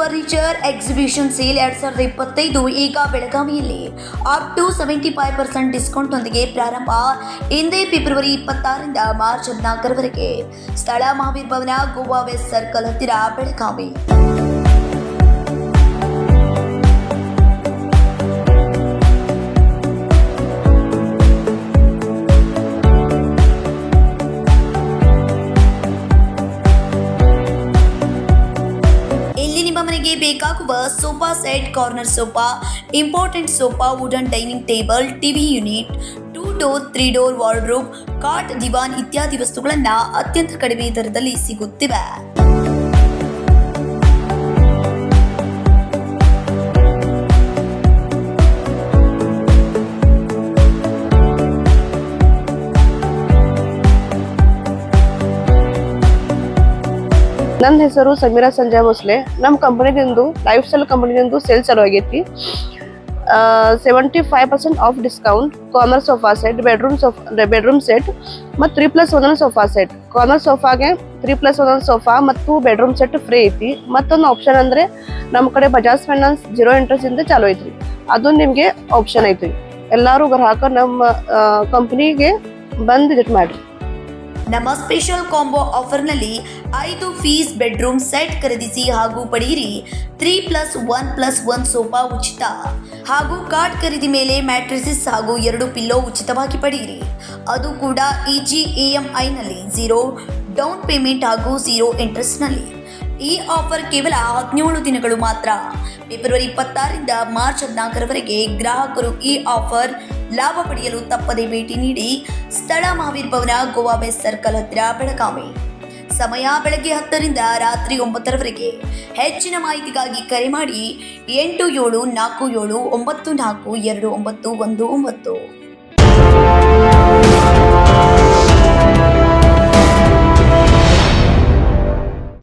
Furniture exhibition sale ಎರಡ್ ಸಾವಿರದ ಇಪ್ಪತ್ತೈದು ಈಗ ಬೆಳಗಾವಿಯಲ್ಲಿ up to seventy five percent ಡಿಸ್ಕೌಂಟ್ನೊಂದಿಗೆ ಪ್ರಾರಂಭ. ಇಂದೇ ಫೆಬ್ರವರಿ ಇಪ್ಪತ್ತಾರರಿಂದ ಮಾರ್ಚ್ ಹದಿನಾಲ್ಕರವರೆಗೆ ಸ್ಥಳ ಮಹಾವೀರ್ ಭವನ ಗೋವಾ ವೆಸ್ಟ್ ಸರ್ಕಲ್ ಹತ್ತಿರ, ಬೆಳಗಾವಿ. ಮನೆಗೆ ಬೇಕಾಗುವ sofa set, corner sofa, important sofa wooden dining table TV unit two door three door wardrobe cot ದಿವಾನ್ ಇತ್ಯಾದಿ ವಸ್ತುಗಳನ್ನು ಅತ್ಯಂತ ಕಡಿಮೆ ದರದಲ್ಲಿ ಸಿಗುತ್ತಿವೆ. ನನ್ನ ಹೆಸರು ಸಮೀರಾ ಸಂಜಯ್ ಭೋಸ್ಲೆ. ನಮ್ಮ ಕಂಪನಿದಿಂದು ಲೈಫ್ ಸ್ಟೈಲ್ ಕಂಪನಿದಿಂದು ಸೇಲ್ ಚಾಲು ಆಗೈತಿ. Seventy five percent off discount corner sofa set bedroom sofa bedroom set ಮತ್ತು ತ್ರೀ ಪ್ಲಸ್ ಒಂದೊಂದು ಸೋಫಾ ಸೆಟ್ ಕಾರ್ನರ್ ಸೋಫಾಗೆ ತ್ರೀ ಪ್ಲಸ್ ಒಂದೊಂದು ಸೋಫಾ ಮತ್ತು ಬೆಡ್ರೂಮ್ ಸೆಟ್ ಫ್ರೀ ಐತಿ. ಮತ್ತೊಂದು ಆಪ್ಷನ್ ಅಂದರೆ ನಮ್ಮ ಕಡೆ ಬಜಾಜ್ ಫೈನಾನ್ಸ್ ಜೀರೋ ಇಂಟ್ರೆಸ್ಟಿಂದ ಚಾಲು ಐತ್ರಿ. ಅದು ನಿಮಗೆ ಆಪ್ಷನ್ ಐತಿ ಎಲ್ಲರೂ ಗ್ರಾಹಕರು ನಮ್ಮ ಕಂಪ್ನಿಗೆ ಬಂದು ವಿಸಿಟ್ ಮಾಡಿರಿ. ನಮ್ಮ ಸ್ಪೆಷಲ್ ಕಾಂಬೋ ಆಫರ್ನಲ್ಲಿ ಐದು ಫೀಸ್ ಬೆಡ್ರೂಮ್ ಸೆಟ್ ಖರೀದಿಸಿ ಹಾಗೂ ಪಡೆಯಿರಿ. Three plus one plus one sofa ಉಚಿತ. ಹಾಗೂ ಕಾರ್ಡ್ ಖರೀದಿ ಮೇಲೆ ಮ್ಯಾಟ್ರಿಸಿಸ್ ಹಾಗೂ ಎರಡು ಪಿಲ್ಲೋ ಉಚಿತವಾಗಿ ಪಡೆಯಿರಿ. ಅದು ಕೂಡ ಇ ಜಿ ಎಂ ಐನಲ್ಲಿ ಝೀರೋ, ಡೌನ್ ಪೇಮೆಂಟ್ ಹಾಗೂ ಝೀರೋ ಇಂಟ್ರೆಸ್ಟ್ನಲ್ಲಿ. ಈ ಆಫರ್ ಕೇವಲ ಹದಿನೇಳು ದಿನಗಳು ಮಾತ್ರ. ಫೆಬ್ರವರಿ ಇಪ್ಪತ್ತಾರರಿಂದ ಮಾರ್ಚ್ ಹದಿನಾಲ್ಕರವರೆಗೆ ಗ್ರಾಹಕರು ಈ ಆಫರ್ ಲಾಭ ಪಡೆಯಲು ತಪ್ಪದೇ ಭೇಟಿ ನೀಡಿ ಸ್ಥಳ ಮಹಾವೀರ್ ಭವನ ಗೋವಾ ಬೆಸ್ ಸರ್ಕಲ್ ಹತ್ತಿರ ಬೆಳಗಾವಿ. ಸಮಯ ಬೆಳಗ್ಗೆ ಹತ್ತರಿಂದ ರಾತ್ರಿ ಒಂಬತ್ತರವರೆಗೆ. ಹೆಚ್ಚಿನ ಮಾಹಿತಿಗಾಗಿ ಕರೆ ಮಾಡಿ ಎಂಟು ಏಳು ನಾಲ್ಕು ಏಳು ಒಂಬತ್ತು ನಾಲ್ಕು ಎರಡು ಒಂಬತ್ತು ಒಂದು ಒಂಬತ್ತು.